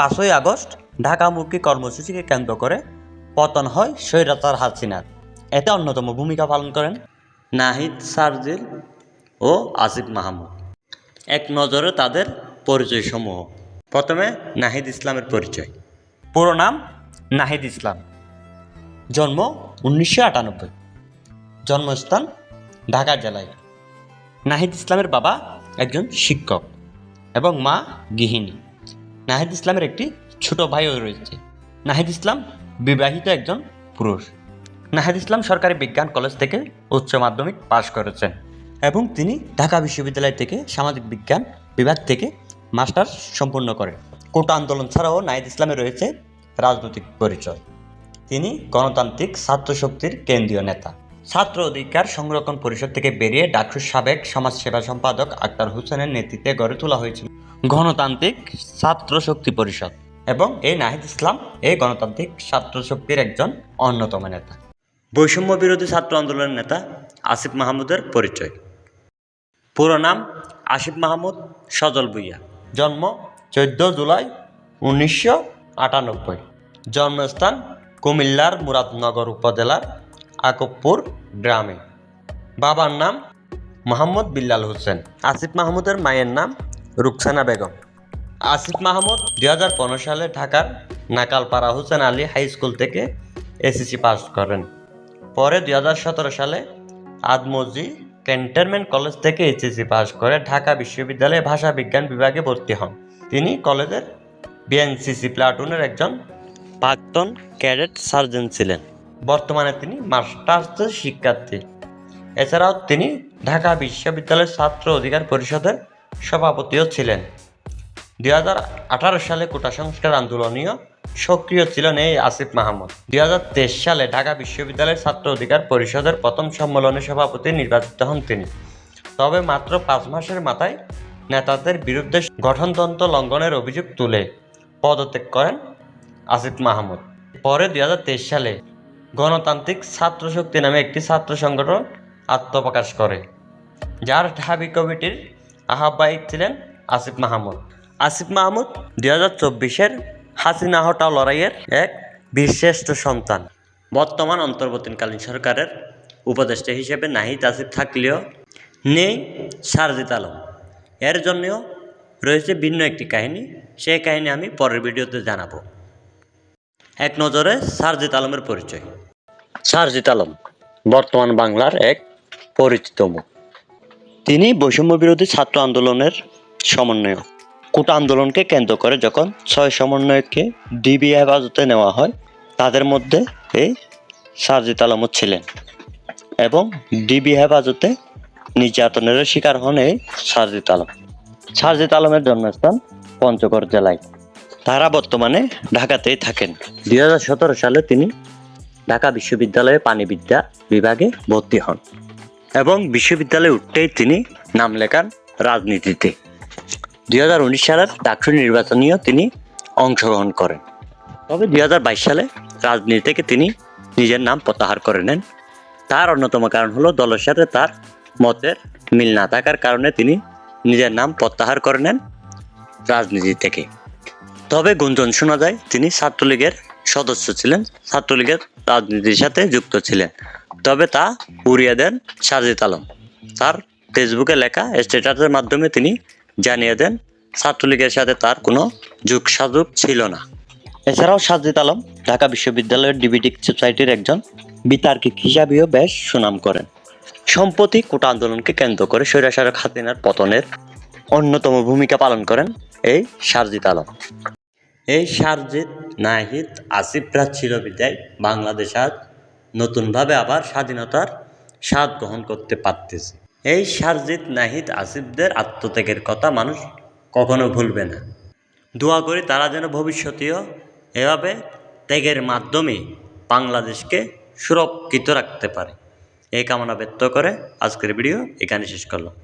পাঁচই আগস্ট ঢাকামুখী কর্মসূচিকে কেন্দ্র করে পতন হয় স্বৈরাচার হাসিনার। এতে অন্যতম ভূমিকা পালন করেন নাহিদ সারজিল ও আসিফ মাহমুদ। এক নজরে তাদের পরিচয় সমূহ প্রথমে নাহিদ ইসলামের পরিচয়। পুরো নাম নাহিদ ইসলাম। জন্ম উনিশশো আটানব্বই। জন্মস্থান ঢাকা জেলায়। নাহিদ ইসলামের বাবা একজন শিক্ষক এবং মা গৃহিণী। নাহিদ ইসলামের একটি ছোট ভাইও রয়েছে। নাহিদ ইসলাম বিবাহিত একজন পুরুষ। নাহিদ ইসলাম সরকারি বিজ্ঞান কলেজ থেকে উচ্চ মাধ্যমিক পাশ করেছেন এবং তিনি ঢাকা বিশ্ববিদ্যালয় থেকে সামাজিক বিজ্ঞান বিভাগ থেকে মাস্টার্স সম্পূর্ণ করেন। কোটা আন্দোলন ছাড়াও নাহিদ ইসলামে রয়েছে রাজনৈতিক পরিচয়। তিনি গণতান্ত্রিক ছাত্র শক্তির কেন্দ্রীয় নেতা। ছাত্র অধিকার সংরক্ষণ পরিষদ থেকে বেরিয়ে ডাকসুর সাবেক সমাজসেবা সম্পাদক আক্তার হোসেনের নেতৃত্বে গড়ে তোলা হয়েছিল গণতান্ত্রিক ছাত্র শক্তি পরিষদ এবং এই নাহিদ ইসলাম এই গণতান্ত্রিক ছাত্র শক্তির একজন অন্যতম নেতা। বৈষম্য বিরোধী ছাত্র আন্দোলনের নেতা আসিফ মাহমুদের পরিচয়। পুরো নাম আসিফ মাহমুদ সজল ভুইয়া। জন্ম চোদ্দ জুলাই উনিশশো আটানব্বই। জন্মস্থান কুমিল্লার মুরাদনগর উপজেলার আকবপুর গ্রামে। বাবার নাম মোহাম্মদ বিল্লাল হোসেন। আসিফ মাহমুদের মায়ের নাম রুকসানা বেগম। আসিফ মাহমুদ দুই হাজার পনেরো সালে ঢাকার নাকালপাড়া হোসেন আলী হাই স্কুল থেকে এসএসসি পাস করেন। পরে দুই হাজার সতেরো সালে আদমজি ক্যান্টনমেন্ট কলেজ থেকে এইচএসসি পাস করে ঢাকা বিশ্ববিদ্যালয়ে ভাষা বিজ্ঞান বিভাগে ভর্তি হন। তিনি কলেজের বিএনসিসি প্লাটুনের একজন প্রাক্তন ক্যাডেট সার্জন ছিলেন। বর্তমানে তিনি মাস্টার্সের শিক্ষার্থী। এছাড়াও তিনি ঢাকা বিশ্ববিদ্যালয়ের ছাত্র অধিকার পরিষদের সভাপতিও ছিলেন। দুই হাজার আঠারো সালে কোটা সংস্কার আন্দোলনীয় সক্রিয় ছিলেন এই আসিফ মাহমুদ। দুই হাজার তেইশ সালে ঢাকা বিশ্ববিদ্যালয়ের ছাত্র অধিকার পরিষদের প্রথম সম্মেলনে সভাপতি নির্বাচিত হন তিনি। তবে মাত্র পাঁচ মাসের মাথায় নেতাদের বিরুদ্ধে গঠনতন্ত্র লঙ্ঘনের অভিযোগ তুলে পদত্যাগ করেন আসিফ মাহমুদ। পরে দুই হাজার তেইশ সালে গণতান্ত্রিক ছাত্র শক্তি নামে একটি ছাত্র সংগঠন আত্মপ্রকাশ করে, যার ঢাবি কমিটির আহ্বায়ক ছিলেন আসিফ মাহমুদ। আসিফ মাহমুদ দুই হাজার চব্বিশের হাসিনা হটা লড়াইয়ের এক বীরশ্রেষ্ঠ সন্তান। বর্তমান অন্তর্বর্তীকালীন সরকারের উপদেষ্টা হিসেবে নাহিদ আসিফ থাকলেও নেই সারজিত আলম। এর জন্যও রয়েছে ভিন্ন একটি কাহিনী, সেই কাহিনী আমি পরের ভিডিওতে জানাব। এক নজরে সারজিত আলমের পরিচয়। সারজিত আলম, বর্তমান বাংলার এক পরিচিত মুখ। তিনি বৈষম্য বিরোধী ছাত্র আন্দোলনের সমন্বয়ক। কোটা আন্দোলনকে কেন্দ্র করে যখন ছয় সমন্বয়ককে ডিবি হেফাজতে নেওয়া হয়, তাদের মধ্যে এই সারজিত আলমও ছিলেন এবং ডিবি হেফাজতে নির্যাতনের শিকার হন এই সারজিত আলম। সারজিত আলমের জন্মস্থান পঞ্চগড় জেলায়। তারা বর্তমানে ঢাকাতেই থাকেন। দুই হাজার সতেরো সালে তিনি ঢাকা বিশ্ববিদ্যালয়ে পানিবিদ্যা বিভাগে ভর্তি হন এবং বিশ্ববিদ্যালয়ে উঠতেই তিনি নাম লেখান রাজনীতিতে। দুই হাজার উনিশ সালের ডাকসু নির্বাচনীয় তিনি অংশগ্রহণ করেন। তবে দুই হাজার বাইশ সালে রাজনীতি থেকে তিনি নিজের নাম প্রত্যাহার করে নেন। তার অন্যতম কারণ হলো দলের সাথে তার মতের মিল না থাকার কারণে তিনি নিজের নাম প্রত্যাহার করে নেন রাজনীতি থেকে। তবে গুঞ্জন শোনা যায়, তিনি ছাত্রলীগের সদস্য ছিলেন, ছাত্রলীগের রাজনীতির সাথে যুক্ত ছিলেন। তবে তা উড়িয়ে দেন সাজিদ আলম। তার ফেসবুকে লেখা স্ট্যাটাসের মাধ্যমে তিনি জানিয়ে দেন, ছাত্রলীগের সাথে তার কোনো যুগ সাজুগ ছিল না। এছাড়াও সাজিদ আলম ঢাকা বিশ্ববিদ্যালয়ের ডিবিটিক সোসাইটির একজন বিতার্কিক হিসাবেও বেশ সুনাম করেন। সম্প্রতি কোটা আন্দোলনকে কেন্দ্র করে স্বৈরাচারক হাসিনার পতনের অন্যতম ভূমিকা পালন করেন এই সারজিত আলম। এই সারজিৎ নাহিদ আসিফরা ছিল বিদায় বাংলাদেশ আজ নতুনভাবে আবার স্বাধীনতার স্বাদ গ্রহণ করতে পারতেছে। এই সারজিৎ নাহিদ আসিফদের আত্মত্যাগের কথা মানুষ কখনো ভুলবে না। দোয়া করি তারা যেন ভবিষ্যতেও এভাবে ত্যাগের মাধ্যমে বাংলাদেশকে সুরক্ষিত রাখতে পারে। এই কামনা ব্যক্ত করে আজকের ভিডিও এখানে শেষ করলাম।